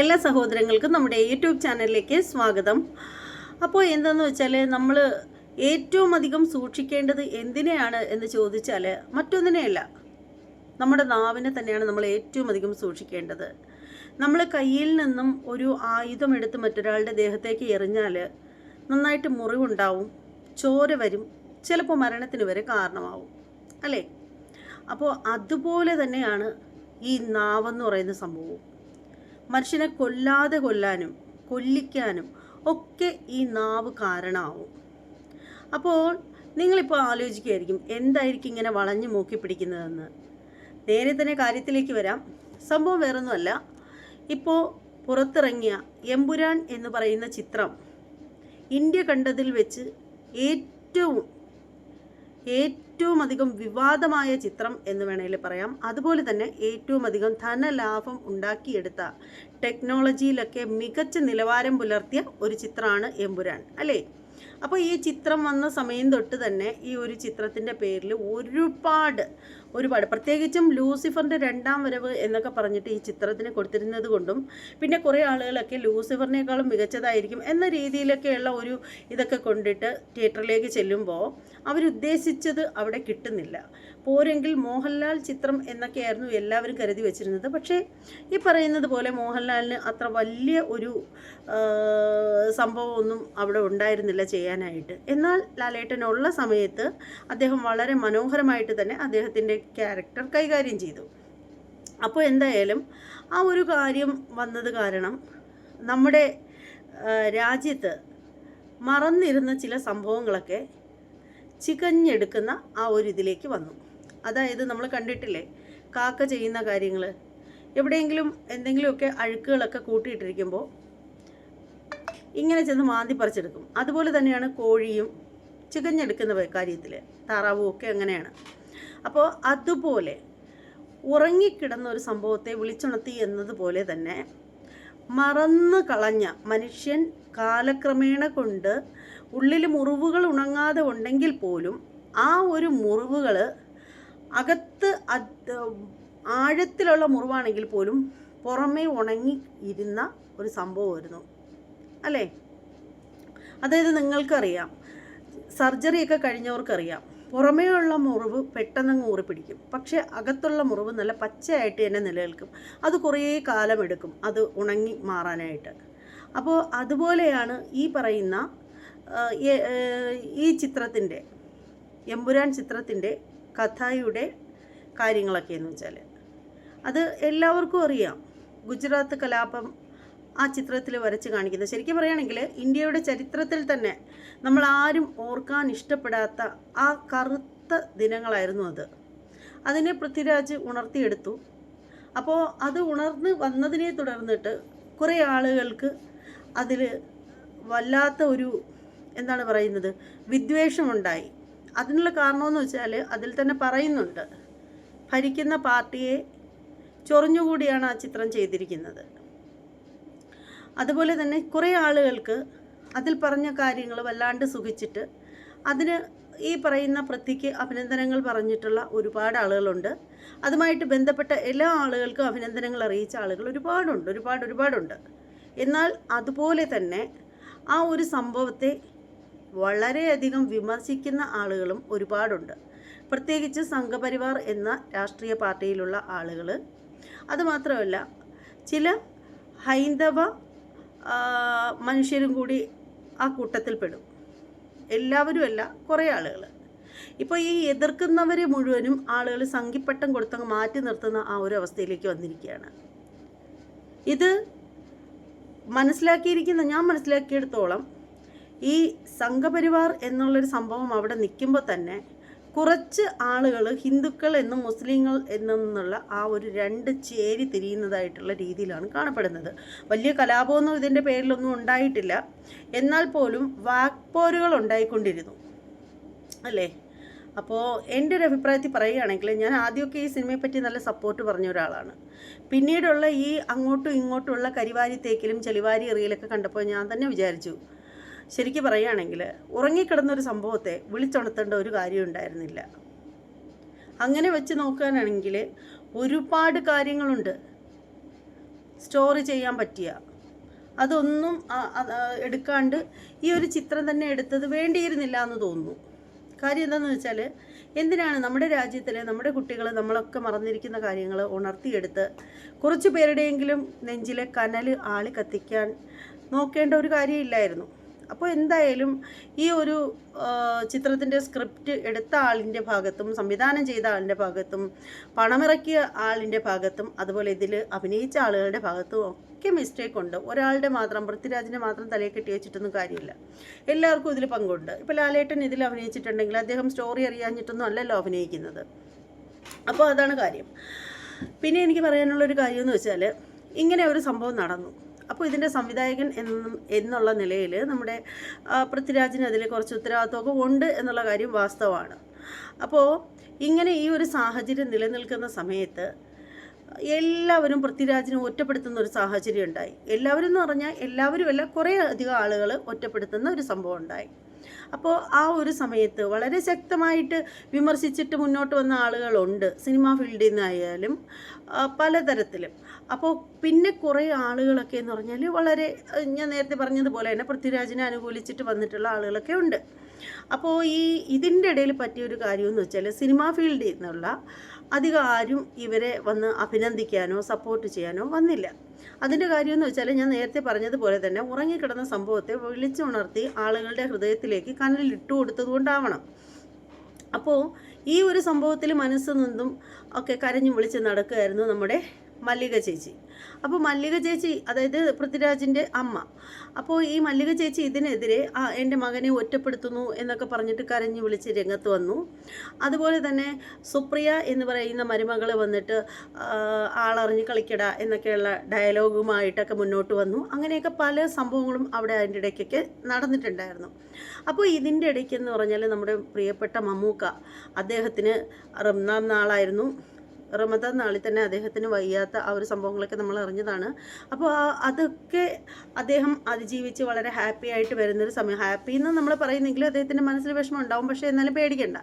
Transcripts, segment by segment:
എല്ലാ സഹോദരങ്ങൾക്കും നമ്മുടെ യൂട്യൂബ് ചാനലിലേക്ക് സ്വാഗതം. അപ്പോൾ എന്താണെന്ന് വെച്ചാൽ നമ്മൾ ഏറ്റവും അധികം സൂക്ഷിക്കേണ്ടത് എന്തിനെയാണ് എന്ന് ചോദിച്ചാൽ മറ്റൊന്നിനെയല്ല നമ്മുടെ നാവിനെ തന്നെയാണ് നമ്മൾ ഏറ്റവും അധികം സൂക്ഷിക്കേണ്ടത്. നമ്മൾ കയ്യിൽ നിന്നും ഒരു ആയുധം എടുത്ത് മറ്റൊരാളുടെ ദേഹത്തേക്ക് എറിഞ്ഞാൽ നന്നായിട്ട് മുറിവുണ്ടാവും ചോര വരും ചിലപ്പോൾ മരണത്തിന് വരെ കാരണമാവും. അല്ലേ? അപ്പോൾ അതുപോലെ തന്നെയാണ് ഈ നാവെന്ന് പറയുന്ന സംഭവവും. മനുഷ്യനെ കൊല്ലാതെ കൊല്ലാനും കൊല്ലിക്കാനും ഒക്കെ ഈ നാവ് കാരണമാവും. അപ്പോൾ നിങ്ങളിപ്പോൾ ആലോചിക്കുകയായിരിക്കും എന്തായിരിക്കും ഇങ്ങനെ വളഞ്ഞു മൂക്കി പിടിക്കുന്നതെന്ന്. നേരെ തന്നെ കാര്യത്തിലേക്ക് വരാം. സംഭവം വേറൊന്നുമല്ല. ഇപ്പോൾ പുറത്തിറങ്ങിയ എമ്പുരാൻ എന്ന് പറയുന്ന ചിത്രം ഇന്ത്യ കണ്ടതിൽ വെച്ച് ഏറ്റവും ഏറ്റവും അധികം വിവാദമായ ചിത്രം എന്ന് വേണമെങ്കിൽ പറയാം. അതുപോലെ തന്നെ ഏറ്റവും അധികം ധനലാഭം ഉണ്ടാക്കിയെടുത്ത ടെക്നോളജിയിലൊക്കെ മികച്ച നിലവാരം പുലർത്തിയ ഒരു ചിത്രമാണ് എമ്പുരാൻ അല്ലേ? അപ്പോൾ ഈ ചിത്രം വന്ന സമയം തൊട്ട് തന്നെ ഈ ഒരു ചിത്രത്തിന്റെ പേരിൽ ഒരുപാട് ഒരുപാട്. പ്രത്യേകിച്ചും ലൂസിഫറിന്റെ രണ്ടാം വരവ് എന്നൊക്കെ പറഞ്ഞിട്ട് ഈ ചിത്രത്തിന് കൊടുത്തിരുന്നത് കൊണ്ടും പിന്നെ കുറേ ആളുകളൊക്കെ ലൂസിഫറിനേക്കാളും മികച്ചതായിരിക്കും എന്ന രീതിയിലൊക്കെയുള്ള ഒരു ഇതൊക്കെ കൊണ്ടിട്ട് തിയേറ്ററിലേക്ക് ചെല്ലുമ്പോൾ അവരുദ്ദേശിച്ചത് അവിടെ കിട്ടുന്നില്ല. പോരെങ്കിൽ മോഹൻലാൽ ചിത്രം എന്നൊക്കെയായിരുന്നു എല്ലാവരും കരുതി വെച്ചിരുന്നത്. പക്ഷേ ഈ പറയുന്നത് പോലെ മോഹൻലാലിന് അത്ര വലിയ ഒരു സംഭവമൊന്നും അവിടെ ഉണ്ടായിരുന്നില്ല ചെയ്യാനായിട്ട്. എന്നാൽ ലാലേട്ടനുള്ള സമയത്ത് അദ്ദേഹം വളരെ മനോഹരമായിട്ട് തന്നെ അദ്ദേഹത്തിന്റെ ക്യാരക്ടർ കൈകാര്യം ചെയ്തു. അപ്പോൾ എന്തായാലും ആ ഒരു കാര്യം വന്നത് കാരണം നമ്മുടെ രാജ്യത്ത് മറന്നിരുന്ന ചില സംഭവങ്ങളൊക്കെ ചികഞ്ഞെടുക്കുന്ന ആ ഒരു ഇതിലേക്ക് വന്നു. അതായത് നമ്മൾ കണ്ടിട്ടില്ലേ? കാക്ക ചെയ്യുന്ന കാര്യങ്ങൾ എവിടെയെങ്കിലും എന്തെങ്കിലുമൊക്കെ അഴുക്കുകളൊക്കെ കൂട്ടിയിട്ടിരിക്കുമ്പോൾ ഇങ്ങനെ ചെന്ന് മാന്തി പറിച്ചെടുക്കും. അതുപോലെ തന്നെയാണ് കോഴിയും ചികഞ്ഞെടുക്കുന്ന കാര്യത്തിൽ താറാവും ഒക്കെ അങ്ങനെയാണ്. അപ്പോൾ അതുപോലെ ഉറങ്ങിക്കിടന്ന ഒരു സംഭവത്തെ വിളിച്ചുണർത്തി എന്നതുപോലെ തന്നെ മറന്നു കളഞ്ഞ മനുഷ്യൻ കാലക്രമേണ കൊണ്ട് ഉള്ളിൽ മുറിവുകൾ ഉണങ്ങാതെ ഉണ്ടെങ്കിൽ പോലും ആ ഒരു മുറിവുകൾ അകത്ത് ആഴത്തിലുള്ള മുറിവാണെങ്കിൽ പോലും പുറമേ ഉണങ്ങി ഇരുന്ന ഒരു സംഭവമായിരുന്നു. അല്ലേ? അതായത് നിങ്ങൾക്കറിയാം സർജറിയൊക്കെ കഴിഞ്ഞവർക്കറിയാം പുറമേയുള്ള മുറിവ് പെട്ടെന്ന് ഊറി പിടിക്കും പക്ഷേ അകത്തുള്ള മുറിവ് നല്ല പച്ചയായിട്ട് തന്നെ നിലനിൽക്കും. അത് കുറേ കാലമെടുക്കും അത് ഉണങ്ങി മാറാനായിട്ട്. അപ്പോൾ അതുപോലെയാണ് ഈ പറയുന്ന ഈ- ചിത്രത്തിന്റെ എമ്പുരാൻ ചിത്രത്തിന്റെ കഥയുടെ കാര്യങ്ങളൊക്കെ എന്ന് വെച്ചാൽ അത് എല്ലാവർക്കും അറിയാം. ഗുജറാത്ത് കലാപം ആ ചിത്രത്തിൽ വരച്ച് കാണിക്കുന്നത്. ശരിക്കും പറയുകയാണെങ്കിൽ ഇന്ത്യയുടെ ചരിത്രത്തിൽ തന്നെ നമ്മൾ ആരും ഓർക്കാൻ ഇഷ്ടപ്പെടാത്ത ആ കറുത്ത ദിനങ്ങളായിരുന്നു അത്. അതിനെ പൃഥ്വിരാജ് ഉണർത്തിയെടുത്തു. അപ്പോൾ അത് ഉണർന്ന് വന്നതിനെ തുടർന്നിട്ട് കുറേ ആളുകൾക്ക് അതിൽ വല്ലാത്ത ഒരു എന്താണ് പറയുന്നത് വിദ്വേഷമുണ്ടായി. അതിനുള്ള കാരണമെന്ന് വെച്ചാൽ അതിൽ തന്നെ പറയുന്നുണ്ട്. ഭരിക്കുന്ന പാർട്ടിയെ ചൊറിഞ്ഞുകൂടിയാണ് ആ ചിത്രം ചെയ്തിരിക്കുന്നത്. അതുപോലെ തന്നെ കുറേ ആളുകൾക്ക് അതിൽ പറഞ്ഞ കാര്യങ്ങൾ വല്ലാണ്ട് സുഖിച്ചിട്ട് അതിന് ഈ പറയുന്ന പ്രതിക്ക് അഭിനന്ദനങ്ങൾ പറഞ്ഞിട്ടുള്ള ഒരുപാട് ആളുകളുണ്ട്. അതുമായിട്ട് ബന്ധപ്പെട്ട എല്ലാ ആളുകൾക്കും അഭിനന്ദനങ്ങൾ അറിയിച്ച ആളുകൾ ഒരുപാടുണ്ട് ഒരുപാട് ഒരുപാടുണ്ട്. എന്നാൽ അതുപോലെ തന്നെ ആ ഒരു സംഭവത്തെ വളരെയധികം വിമർശിക്കുന്ന ആളുകളും ഒരുപാടുണ്ട്. പ്രത്യേകിച്ച് സംഘപരിവാർ എന്ന രാഷ്ട്രീയ പാർട്ടിയിലുള്ള ആളുകൾ അതുമാത്രമല്ല ചില ഹൈന്ദവ മനുഷ്യരും കൂടി ആ കൂട്ടത്തിൽപ്പെടും. എല്ലാവരുമല്ല കുറേ ആളുകൾ ഇപ്പോൾ ഈ എതിർക്കുന്നവരെ മുഴുവനും ആളുകൾ സംഘിപ്പട്ടം കൊടുത്തങ്ങ് മാറ്റി നിർത്തുന്ന ആ ഒരു അവസ്ഥയിലേക്ക് വന്നിരിക്കുകയാണ്. ഇത് മനസ്സിലാക്കിയിരിക്കുന്ന ഞാൻ മനസ്സിലാക്കിയെടുത്തോളം ഈ സംഘപരിവാർ എന്നുള്ളൊരു സംഭവം അവിടെ നിൽക്കുമ്പോൾ തന്നെ കുറച്ച് ആളുകൾ ഹിന്ദുക്കൾ എന്നും മുസ്ലിങ്ങൾ എന്നുള്ള ആ ഒരു രണ്ട് ചേരി തിരിയുന്നതായിട്ടുള്ള രീതിയിലാണ് കാണപ്പെടുന്നത്. വലിയ കലാപമൊന്നും ഇതിന്റെ പേരിലൊന്നും ഉണ്ടായിട്ടില്ല. എന്നാൽ പോലും വാക്പോരുകൾ ഉണ്ടായിക്കൊണ്ടിരുന്നു. അല്ലേ? അപ്പോൾ എന്റെ ഒരു അഭിപ്രായത്തിൽ പറയുകയാണെങ്കിൽ ഞാൻ ആദ്യമൊക്കെ ഈ സിനിമയെ പറ്റി നല്ല സപ്പോർട്ട് പറഞ്ഞ ഒരാളാണ്. പിന്നീടുള്ള ഈ അങ്ങോട്ടും ഇങ്ങോട്ടുമുള്ള കരിവാരി തേക്കിലും ചെളിവാരി എറിയലൊക്കെ കണ്ടപ്പോൾ ഞാൻ തന്നെ വിചാരിച്ചു ശരിക്കും പറയുകയാണെങ്കിൽ ഉറങ്ങിക്കിടന്നൊരു സംഭവത്തെ വിളിച്ചുണർത്തേണ്ട ഒരു കാര്യം ഉണ്ടായിരുന്നില്ല. അങ്ങനെ വെച്ച് നോക്കാനാണെങ്കിൽ ഒരുപാട് കാര്യങ്ങളുണ്ട് സ്റ്റോർ ചെയ്യാൻ പറ്റിയ. അതൊന്നും എടുക്കാണ്ട് ഈ ഒരു ചിത്രം തന്നെ എടുത്തത് വേണ്ടിയിരുന്നില്ല എന്ന് തോന്നുന്നു. കാര്യം എന്താണെന്ന് വെച്ചാൽ എന്തിനാണ് നമ്മുടെ രാജ്യത്തിലെ നമ്മുടെ കുട്ടികൾ നമ്മളൊക്കെ മറന്നിരിക്കുന്ന കാര്യങ്ങൾ ഉണർത്തിയെടുത്ത് കുറച്ച് പേരുടെയെങ്കിലും നെഞ്ചിലെ കനൽ ആളി കത്തിക്കാൻ നോക്കേണ്ട ഒരു കാര്യമില്ലായിരുന്നു. അപ്പോൾ എന്തായാലും ഈ ഒരു ചിത്രത്തിന്റെ സ്ക്രിപ്റ്റ് എടുത്ത ആളിന്റെ ഭാഗത്തും സംവിധാനം ചെയ്ത ആളിന്റെ ഭാഗത്തും പണമിറക്കിയ ആളിന്റെ ഭാഗത്തും അതുപോലെ ഇതിൽ അഭിനയിച്ച ആളുകളുടെ ഭാഗത്തും ഒക്കെ മിസ്റ്റേക്ക് ഉണ്ട്. ഒരാളുടെ മാത്രം പൃഥ്വിരാജിന്റെ മാത്രം തലയിൽ കെട്ടി വെച്ചിട്ടൊന്നും കാര്യമില്ല. എല്ലാവർക്കും ഇതിൽ പങ്കുണ്ട്. ഇപ്പോൾ ലാലേട്ടൻ ഇതിൽ അഭിനയിച്ചിട്ടുണ്ടെങ്കിൽ അദ്ദേഹം സ്റ്റോറി അറിയാഞ്ഞിട്ടൊന്നും അല്ലല്ലോ അഭിനയിക്കുന്നത്. അപ്പോൾ അതാണ് കാര്യം. പിന്നെ എനിക്ക് പറയാനുള്ളൊരു കാര്യം എന്ന് വെച്ചാൽ ഇങ്ങനെ ഒരു സംഭവം നടന്നു. അപ്പോൾ ഇതിന്റെ സംവിധായകൻ എന്നും എന്നുള്ള നിലയിൽ നമ്മുടെ പൃഥ്വിരാജിന് അതിൽ കുറച്ച് ഉത്തരവാദിത്വമൊക്കെ ഉണ്ട് എന്നുള്ള കാര്യം വാസ്തവമാണ്. അപ്പോൾ ഇങ്ങനെ ഈ ഒരു സാഹചര്യം നിലനിൽക്കുന്ന സമയത്ത് എല്ലാവരും പൃഥ്വിരാജിനെ ഒറ്റപ്പെടുത്തുന്ന ഒരു സാഹചര്യം ഉണ്ടായി. എല്ലാവരും എന്ന് പറഞ്ഞാൽ എല്ലാവരും അല്ല കുറേ അധികം ആളുകൾ ഒറ്റപ്പെടുത്തുന്ന ഒരു സംഭവം ഉണ്ടായി. അപ്പോൾ ആ ഒരു സമയത്ത് വളരെ ശക്തമായിട്ട് വിമർശിച്ചിട്ട് മുന്നോട്ട് വന്ന ആളുകളുണ്ട് സിനിമാ ഫീൽഡിൽ നിന്നായാലും പലതരത്തിലും. അപ്പോൾ പിന്നെ കുറേ ആളുകളൊക്കെ എന്ന് പറഞ്ഞാൽ വളരെ ഞാൻ നേരത്തെ പറഞ്ഞതുപോലെ തന്നെ പൃഥ്വിരാജിനെ അനുകൂലിച്ചിട്ട് വന്നിട്ടുള്ള ആളുകളൊക്കെ ഉണ്ട്. അപ്പോൾ ഈ ഇതിന്റെ ഇടയിൽ പറ്റിയൊരു കാര്യമെന്ന് വെച്ചാൽ സിനിമാ ഫീൽഡിൽ നിന്നുള്ള അധികം ആരും ഇവരെ വന്ന് അഭിനന്ദിക്കാനോ സപ്പോർട്ട് ചെയ്യാനോ വന്നില്ല. അതിന്റെ കാര്യമെന്ന് വെച്ചാൽ ഞാൻ നേരത്തെ പറഞ്ഞതുപോലെ തന്നെ ഉറങ്ങിക്കിടന്ന സംഭവത്തെ വിളിച്ചുണർത്തി ആളുകളുടെ ഹൃദയത്തിലേക്ക് കനലിൽ ഇട്ടു കൊടുത്തതുകൊണ്ടാവണം. അപ്പോൾ ഈ ഒരു സംഭവത്തിൽ മനസ്സ് നിന്നും ഒക്കെ കരഞ്ഞു വിളിച്ച് നടക്കുകയായിരുന്നു നമ്മുടെ മല്ലിക ചേച്ചി. അപ്പോൾ മല്ലിക ചേച്ചി അതായത് പൃഥ്വിരാജിന്റെ അമ്മ. അപ്പോൾ ഈ മല്ലിക ചേച്ചി ഇതിനെതിരെ ആ എന്റെ മകനെ ഒറ്റപ്പെടുത്തുന്നു എന്നൊക്കെ പറഞ്ഞിട്ട് കരഞ്ഞു വിളിച്ച് രംഗത്ത് വന്നു. അതുപോലെ തന്നെ സുപ്രിയ എന്ന് പറയുന്ന മരുമകൾ വന്നിട്ട് ആളറിഞ്ഞ് കളിക്കട എന്നൊക്കെയുള്ള ഡയലോഗുമായിട്ടൊക്കെ മുന്നോട്ട് വന്നു. അങ്ങനെയൊക്കെ പല സംഭവങ്ങളും അവിടെ അതിന്റെ ഇടയ്ക്കൊക്കെ നടന്നിട്ടുണ്ടായിരുന്നു. അപ്പോൾ ഇതിന്റെ ഇടയ്ക്കെന്ന് പറഞ്ഞാൽ നമ്മുടെ പ്രിയപ്പെട്ട മമ്മൂക്ക അദ്ദേഹത്തിന് റംനാം നാളായിരുന്നു. റമദാൻ നാളിൽ തന്നെ അദ്ദേഹത്തിന് വയ്യാത്ത ആ ഒരു സംഭവങ്ങളൊക്കെ നമ്മൾ അറിഞ്ഞതാണ്. അപ്പോൾ അതൊക്കെ അദ്ദേഹം അതിജീവിച്ച് വളരെ ഹാപ്പി ആയിട്ട് വരുന്നൊരു സമയം. ഹാപ്പി എന്ന് നമ്മൾ പറയുന്നെങ്കിലും അദ്ദേഹത്തിന്റെ മനസ്സിൽ വിഷമം ഉണ്ടാവും. പക്ഷേ എന്നാലും പേടിക്കണ്ട.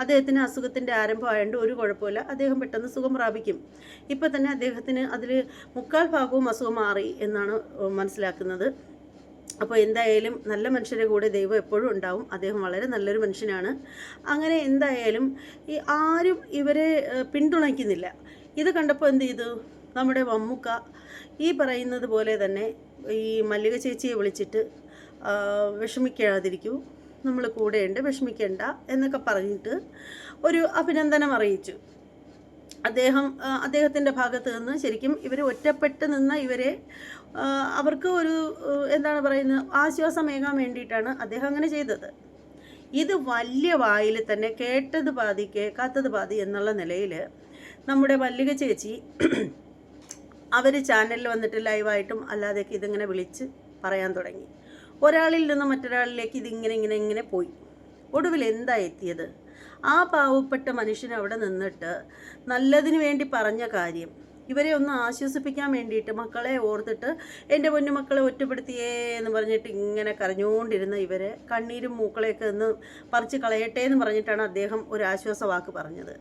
അദ്ദേഹത്തിന് അസുഖത്തിന്റെ ആരംഭമായതുകൊണ്ട് ഒരു കുഴപ്പമില്ല. അദ്ദേഹം പെട്ടെന്ന് സുഖം പ്രാപിക്കും. ഇപ്പം തന്നെ അദ്ദേഹത്തിന് അതിൽ മുക്കാൽ ഭാഗവും അസുഖം മാറി എന്നാണ് മനസ്സിലാക്കുന്നത്. അപ്പോൾ എന്തായാലും നല്ല മനുഷ്യരുടെ കൂടെ ദൈവം എപ്പോഴും ഉണ്ടാവും. അദ്ദേഹം വളരെ നല്ലൊരു മനുഷ്യനാണ്. അങ്ങനെ എന്തായാലും ഈ ആരും ഇവരെ പിന്തുണയ്ക്കുന്നില്ല. ഇത് കണ്ടപ്പോൾ എന്ത് ചെയ്തു? നമ്മുടെ വമ്മുക്ക ഈ പറയുന്നത് പോലെ തന്നെ ഈ മല്ലിക ചേച്ചിയെ വിളിച്ചിട്ട് വിഷമിക്കാതിരിക്കൂ. നമ്മൾ കൂടെയുണ്ട് വിഷമിക്കേണ്ട എന്നൊക്കെ പറഞ്ഞിട്ട് ഒരു അഭിനന്ദനം അറിയിച്ചു. അദ്ദേഹം അദ്ദേഹത്തിന്റെ ഭാഗത്ത് നിന്ന് ശരിക്കും ഇവർ ഒറ്റപ്പെട്ട് നിന്ന ഇവരെ അവർക്ക് ഒരു എന്താണ് പറയുന്നത് ആശ്വാസമേകാൻ വേണ്ടിയിട്ടാണ് അദ്ദേഹം അങ്ങനെ ചെയ്തത്. ഇത് വലിയ വായിൽ തന്നെ കേട്ടത് പാതി കേൾക്കാത്തത് പാതി എന്നുള്ള നിലയിൽ നമ്മുടെ മല്ലിക ചേച്ചി അവർ ചാനലിൽ വന്നിട്ട് ലൈവായിട്ടും അല്ലാതെയൊക്കെ ഇതിങ്ങനെ വിളിച്ച് പറയാൻ തുടങ്ങി. ഒരാളിൽ നിന്ന് മറ്റൊരാളിലേക്ക് ഇതിങ്ങനെ ഇങ്ങനെ ഇങ്ങനെ പോയി. ഒടുവിൽ എന്താ എത്തിയത്? ആ പാവപ്പെട്ട മനുഷ്യൻ അവിടെ നിന്നിട്ട് നല്ലതിന് വേണ്ടി പറഞ്ഞ കാര്യം. ഇവരെ ഒന്ന് ആശ്വസിപ്പിക്കാൻ വേണ്ടിയിട്ട് മക്കളെ ഓർത്തിട്ട് എന്റെ പൊന്നു മക്കളെ ഒറ്റപ്പെടുത്തിയേ എന്ന് പറഞ്ഞിട്ട് ഇങ്ങനെ കരഞ്ഞുകൊണ്ടിരുന്ന ഇവരെ കണ്ണീരും മൂക്കളെയൊക്കെ ഒന്ന് പറിച്ച് കളയട്ടെ എന്ന് പറഞ്ഞിട്ടാണ് അദ്ദേഹം ഒരു ആശ്വാസ വാക്ക് പറഞ്ഞത്.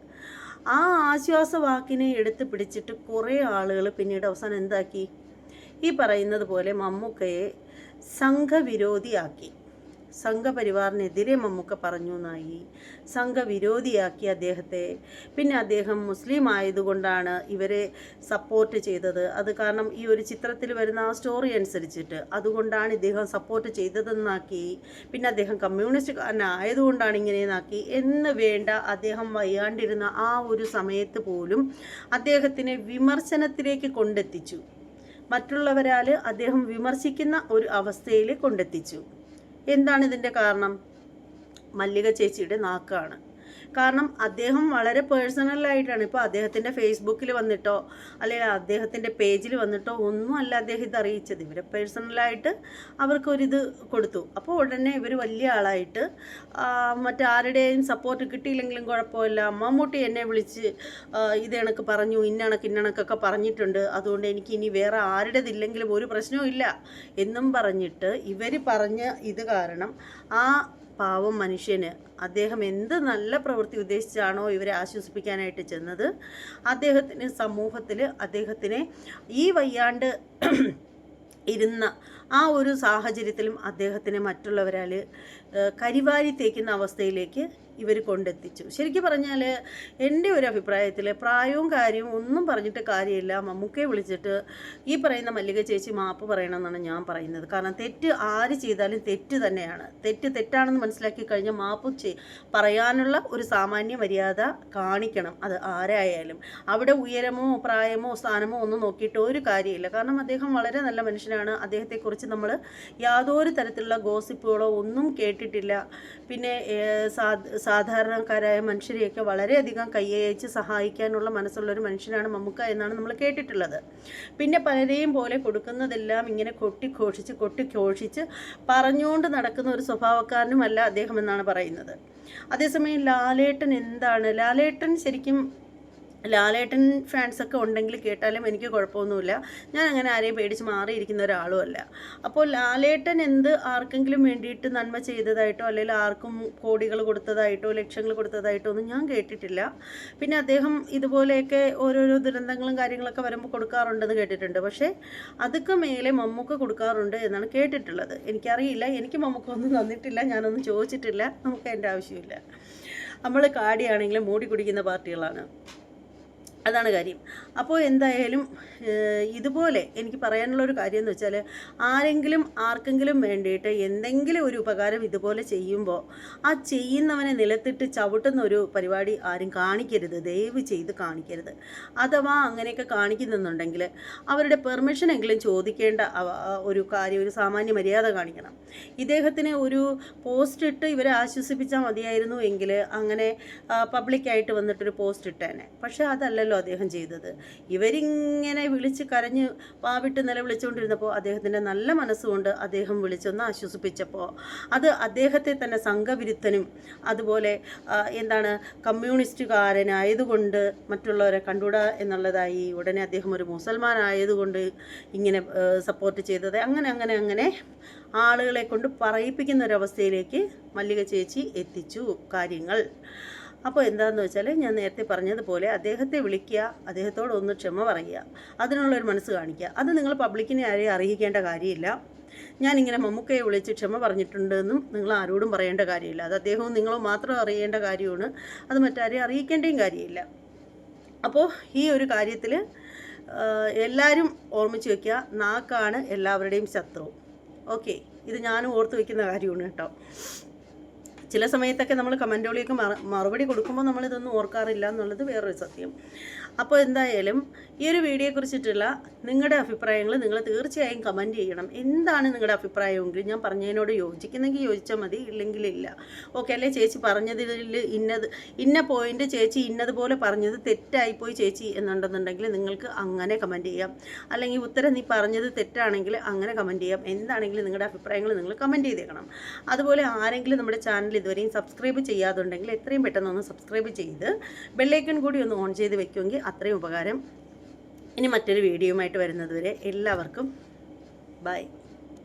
ആ ആശ്വാസ വാക്കിനെ എടുത്ത് പിടിച്ചിട്ട് കുറേ ആളുകൾ പിന്നീട് അവസാനം എന്താക്കി? ഈ പറയുന്നത് പോലെ മമ്മൂക്കയെ സംഘവിരോധിയാക്കി. സംഘപരിവാറിനെതിരെ മമ്മൂക്ക പറഞ്ഞു എന്നായി സംഘവിരോധിയാക്കി അദ്ദേഹത്തെ. പിന്നെ അദ്ദേഹം മുസ്ലിം ആയതുകൊണ്ടാണ് ഇവരെ സപ്പോർട്ട് ചെയ്തത്. അത് കാരണം ഈ ഒരു ചിത്രത്തിൽ വരുന്ന ആ സ്റ്റോറി അനുസരിച്ചിട്ട് അതുകൊണ്ടാണ് ഇദ്ദേഹം സപ്പോർട്ട് ചെയ്തതെന്നാക്കി പിന്നെ അദ്ദേഹം കമ്മ്യൂണിസ്റ്റുകാരനായതുകൊണ്ടാണ് ഇങ്ങനെയെന്നാക്കി എന്ന് വേണ്ട അദ്ദേഹം വയ്യാണ്ടിരുന്ന ആ ഒരു സമയത്ത് പോലും അദ്ദേഹത്തിനെ വിമർശനത്തിലേക്ക് കൊണ്ടെത്തിച്ചു. മറ്റുള്ളവരാൽ അദ്ദേഹം വിമർശിക്കുന്ന ഒരു അവസ്ഥയിൽ കൊണ്ടെത്തിച്ചു. എന്താണ് ഇതിന്റെ കാരണം? മല്ലിക ചേച്ചിയുടെ നാക്കാണ്. കാരണം അദ്ദേഹം വളരെ പേഴ്സണലായിട്ടാണ് ഇപ്പോൾ അദ്ദേഹത്തിന്റെ ഫേസ്ബുക്കിൽ വന്നിട്ടോ അല്ലെങ്കിൽ അദ്ദേഹത്തിന്റെ പേജിൽ വന്നിട്ടോ ഒന്നും അല്ല അദ്ദേഹം ഇത് അറിയിച്ചത്. ഇവരെ പേഴ്സണലായിട്ട് അവർക്കൊരിത് കൊടുത്തു. അപ്പോൾ ഉടനെ ഇവർ വലിയ ആളായിട്ട് മറ്റാരുടെയും സപ്പോർട്ട് കിട്ടിയില്ലെങ്കിലും കുഴപ്പമില്ല. മമ്മൂട്ടി എന്നെ വിളിച്ച് ഇത് കണക്ക് പറഞ്ഞു ഇന്നണക്ക് ഇന്നണക്കൊക്കെ പറഞ്ഞിട്ടുണ്ട്. അതുകൊണ്ട് എനിക്ക് ഇനി വേറെ ആരുടേതില്ലെങ്കിലും ഒരു പ്രശ്നവും ഇല്ല എന്നും പറഞ്ഞിട്ട് ഇവർ പറഞ്ഞ ഇത് കാരണം ആ പാവം മനുഷ്യന്. അദ്ദേഹം എന്ത് നല്ല പ്രവൃത്തി ഉദ്ദേശിച്ചാണോ ഇവരെ ആശ്വസിപ്പിക്കാനായിട്ട് ചെന്നത്. അദ്ദേഹത്തിന് സമൂഹത്തിൽ അദ്ദേഹത്തിനെ ഈ വയ്യാണ്ട് ഇരുന്ന ആ ഒരു സാഹചര്യത്തിലും അദ്ദേഹത്തിന് മറ്റുള്ളവരാൽ കരിവാരി തേക്കുന്ന അവസ്ഥയിലേക്ക് ഇവർ കൊണ്ടെത്തിച്ചു. ശരിക്കും പറഞ്ഞാൽ എന്റെ ഒരു അഭിപ്രായത്തിൽ പ്രായവും കാര്യവും ഒന്നും പറഞ്ഞിട്ട് കാര്യമില്ല. മമ്മൂക്കയെ വിളിച്ചിട്ട് ഈ പറയുന്ന മല്ലിക ചേച്ചി മാപ്പ് പറയണമെന്നാണ് ഞാൻ പറയുന്നത്. കാരണം തെറ്റ് ആര് ചെയ്താലും തെറ്റ് തന്നെയാണ്. തെറ്റ് തെറ്റാണെന്ന് മനസ്സിലാക്കി കഴിഞ്ഞാൽ മാപ്പ് ചെയ് പറയാനുള്ള ഒരു സാമാന്യ മര്യാദ കാണിക്കണം. അത് ആരായാലും. അവിടെ ഉയരമോ പ്രായമോ സ്ഥാനമോ ഒന്നും നോക്കിയിട്ട് ഒരു കാര്യമില്ല. കാരണം അദ്ദേഹം വളരെ നല്ല മനുഷ്യനാണ്. അദ്ദേഹത്തെക്കുറിച്ച് നമ്മൾ യാതൊരു തരത്തിലുള്ള ഗോസിപ്പുകളോ ഒന്നും കേട്ടിട്ടില്ല. പിന്നെ സാ- സാധാരണക്കാരായ മനുഷ്യരെയൊക്കെ വളരെയധികം കയ്യയച്ച് സഹായിക്കാനുള്ള മനസ്സുള്ള ഒരു മനുഷ്യനാണ് മമ്മുക്ക എന്നാണ് നമ്മൾ കേട്ടിട്ടുള്ളത്. പിന്നെ പലരെയും പോലെ കൊടുക്കുന്നതെല്ലാം ഇങ്ങനെ കൊട്ടിഘോഷിച്ച് കൊട്ടിഘോഷിച്ച് പറഞ്ഞുകൊണ്ട് നടക്കുന്ന ഒരു സ്വഭാവക്കാരനുമല്ല അദ്ദേഹം എന്നാണ് പറയുന്നത്. അതേസമയം ലാലേട്ടൻ എന്താണ്? ലാലേട്ടൻ ശരിക്കും ലാലേട്ടൻ ഫാൻസൊക്കെ ഉണ്ടെങ്കിൽ കേട്ടാലും എനിക്ക് കുഴപ്പമൊന്നുമില്ല. ഞാൻ അങ്ങനെ ആരെയും പേടിച്ച് മാറിയിരിക്കുന്ന ഒരാളും അല്ല. അപ്പോൾ ലാലേട്ടൻ എന്ത് ആർക്കെങ്കിലും വേണ്ടിയിട്ട് നന്മ ചെയ്തതായിട്ടോ അല്ലെങ്കിൽ ആർക്കും കോടികൾ കൊടുത്തതായിട്ടോ ലക്ഷങ്ങൾ കൊടുത്തതായിട്ടോ ഒന്നും ഞാൻ കേട്ടിട്ടില്ല. പിന്നെ അദ്ദേഹം ഇതുപോലെയൊക്കെ ഓരോരോ ദുരന്തങ്ങളും കാര്യങ്ങളൊക്കെ വരുമ്പോൾ കൊടുക്കാറുണ്ടെന്ന് കേട്ടിട്ടുണ്ട്. പക്ഷേ അതൊക്കെ മേലെ മമ്മൂക്ക കൊടുക്കാറുണ്ട് എന്നാണ് കേട്ടിട്ടുള്ളത്. എനിക്കറിയില്ല. എനിക്ക് മമ്മൂക്ക ഒന്നും തന്നിട്ടില്ല. ഞാനൊന്നും ചോദിച്ചിട്ടില്ല. നമുക്ക് എന്റെ ആവശ്യമില്ല. നമ്മൾ കാടിയാണെങ്കിലും മൂടി കുടിക്കുന്ന പാർട്ടികളാണ്. അതാണ് കാര്യം. അപ്പോൾ എന്തായാലും ഇതുപോലെ എനിക്ക് പറയാനുള്ള ഒരു കാര്യം എന്ന് വെച്ചാൽ ആരെങ്കിലും ആർക്കെങ്കിലും വേണ്ടിയിട്ട് എന്തെങ്കിലും ഒരു ഉപകാരം ഇതുപോലെ ചെയ്യുമ്പോൾ ആ ചെയ്യുന്നവനെ നിലത്തിട്ട് ചവിട്ടുന്ന ഒരു പരിപാടി ആരും കാണിക്കരുത്. ദയവ് ചെയ്ത് കാണിക്കരുത്. അഥവാ അങ്ങനെയൊക്കെ കാണിക്കുന്നുണ്ടെങ്കിൽ അവരുടെ പെർമിഷൻ എങ്കിലും ചോദിക്കേണ്ട ഒരു കാര്യം ഒരു സാമാന്യ മര്യാദ കാണിക്കണം. ഇദ്ദേഹത്തിന് ഒരു പോസ്റ്റ് ഇട്ട് ഇവരെ ആശ്വസിപ്പിച്ചാൽ മതിയായിരുന്നു എങ്കിൽ അങ്ങനെ പബ്ലിക്കായിട്ട് വന്നിട്ടൊരു പോസ്റ്റ് ഇട്ടേനെ. പക്ഷേ അതല്ലല്ലോ അദ്ദേഹം ചെയ്തത്. ഇവരിങ്ങനെ വിളിച്ച് കരഞ്ഞ് പാവിട്ട് നിലവിളിച്ചുകൊണ്ടിരുന്നപ്പോൾ അദ്ദേഹത്തിന്റെ നല്ല മനസ്സുകൊണ്ട് അദ്ദേഹം വിളിച്ചൊന്ന് ആശ്വസിപ്പിച്ചപ്പോൾ അത് അദ്ദേഹത്തെ തന്നെ സംഘവിരുദ്ധനും അതുപോലെ എന്താണ് കമ്മ്യൂണിസ്റ്റുകാരനായതുകൊണ്ട് മറ്റുള്ളവരെ കണ്ടുകൂടാ എന്നുള്ളതായി ഉടനെ അദ്ദേഹം ഒരു മുസൽമാനായതുകൊണ്ട് ഇങ്ങനെ സപ്പോർട്ട് ചെയ്തത്. അങ്ങനെ അങ്ങനെ അങ്ങനെ ആളുകളെ കൊണ്ട് പറയിപ്പിക്കുന്ന ഒരവസ്ഥയിലേക്ക് മല്ലിക ചേച്ചി എത്തിച്ചു കാര്യങ്ങൾ. അപ്പോൾ എന്താണെന്ന് വെച്ചാൽ ഞാൻ നേരത്തെ പറഞ്ഞതുപോലെ അദ്ദേഹത്തെ വിളിക്കുക അദ്ദേഹത്തോട് ഒന്ന് ക്ഷമ പറയുക അതിനുള്ളൊരു മനസ്സ് കാണിക്കുക. അത് നിങ്ങൾ പബ്ലിക്കിനെ ആരെയും അറിയിക്കേണ്ട കാര്യമില്ല. ഞാനിങ്ങനെ മമ്മൂക്കയെ വിളിച്ച് ക്ഷമ പറഞ്ഞിട്ടുണ്ടെന്നും നിങ്ങൾ ആരോടും പറയേണ്ട കാര്യമില്ല. അത് അദ്ദേഹവും നിങ്ങളും മാത്രം അറിയേണ്ട കാര്യമാണ്. അത് മറ്റാരെയും അറിയിക്കേണ്ടയും കാര്യമില്ല. അപ്പോൾ ഈ ഒരു കാര്യത്തിൽ എല്ലാവരും ഓർമ്മിച്ച് വയ്ക്കുക നാക്കാണ് എല്ലാവരുടെയും ശത്രു. ഓക്കെ. ഇത് ഞാനും ഓർത്ത് വയ്ക്കുന്ന കാര്യമാണ് കേട്ടോ. ചില സമയത്തൊക്കെ നമ്മൾ കമന്റുകളിലേക്ക് മറുപടി കൊടുക്കുമ്പോൾ നമ്മളിതൊന്നും ഓർക്കാറില്ല എന്നുള്ളത് വേറൊരു സത്യം. അപ്പോൾ എന്തായാലും ഈ ഒരു വീഡിയോയെക്കുറിച്ചിട്ടുള്ള നിങ്ങളുടെ അഭിപ്രായങ്ങൾ നിങ്ങൾ തീർച്ചയായും കമന്റ് ചെയ്യണം. എന്താണ് നിങ്ങളുടെ അഭിപ്രായമെങ്കിൽ ഞാൻ പറഞ്ഞതിനോട് യോജിക്കുന്നെങ്കിൽ യോജിച്ചാൽ മതി ഇല്ലെങ്കിൽ ഇല്ല. ഓക്കെ അല്ലേ? ചേച്ചി പറഞ്ഞതിൽ ഇന്നത് ഇന്ന പോയിന്റ് ചേച്ചി ഇന്നതുപോലെ പറഞ്ഞത് തെറ്റായിപ്പോയി ചേച്ചി എന്നുണ്ടെന്നുണ്ടെങ്കിൽ നിങ്ങൾക്ക് അങ്ങനെ കമന്റ് ചെയ്യാം. അല്ലെങ്കിൽ ഉത്തരം നീ പറഞ്ഞത് തെറ്റാണെങ്കിൽ അങ്ങനെ കമന്റ് ചെയ്യാം. എന്താണെങ്കിലും നിങ്ങളുടെ അഭിപ്രായങ്ങൾ നിങ്ങൾ കമന്റ് ചെയ്തേക്കണം. അതുപോലെ ആരെങ്കിലും നമ്മുടെ ചാനൽ ഇതുവരെയും സബ്സ്ക്രൈബ് ചെയ്യാതുണ്ടെങ്കിൽ എത്രയും പെട്ടെന്ന് ഒന്ന് സബ്സ്ക്രൈബ് ചെയ്ത് ബെല്ലൈക്കൺ കൂടി ഒന്ന് ഓൺ ചെയ്ത് വെക്കുമെങ്കിൽ അത്രയും ഉപകാരം. ഇനി മറ്റൊരു വീഡിയോയുമായിട്ട് വരുന്നത് വരെ എല്ലാവർക്കും ബൈ